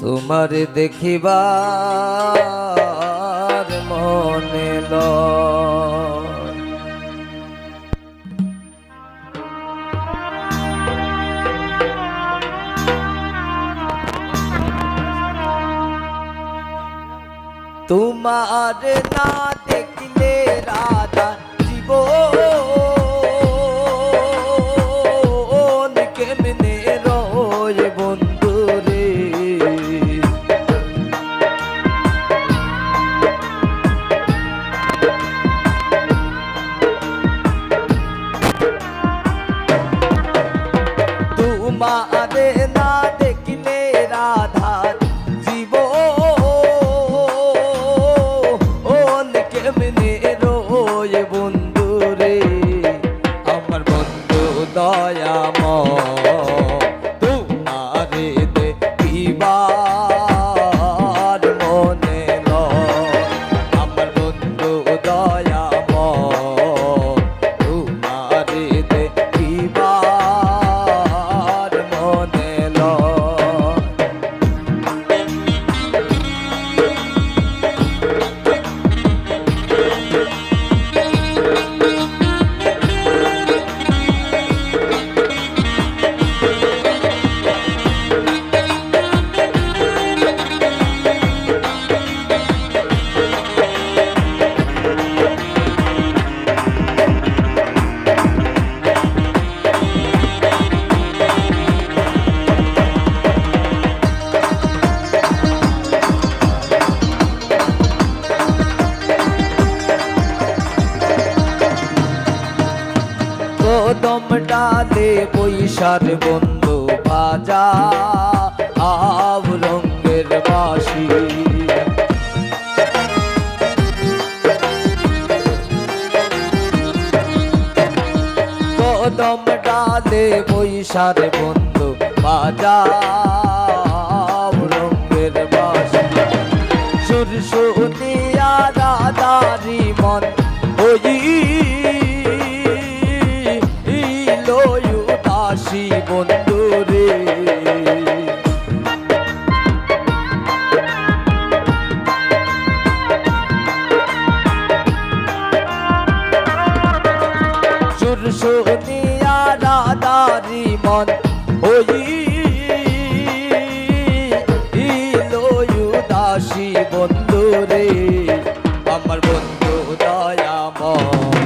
তোমার দেখিবার মনে লয় তোমার না দেখলে রাধা তোমারে না দেখলে রাধা জীব ওন কেমনে রোয় বন্ধু রে কদম পয়সার বন্ধু বাজা আব রঙ্গের বাসি কদম পয়সার বন্ধু বাজা বন্ধু রে। শুনিয়া রাধারি মন ওই দাসী বন্ধু রে। আমার বন্ধু দয়া মন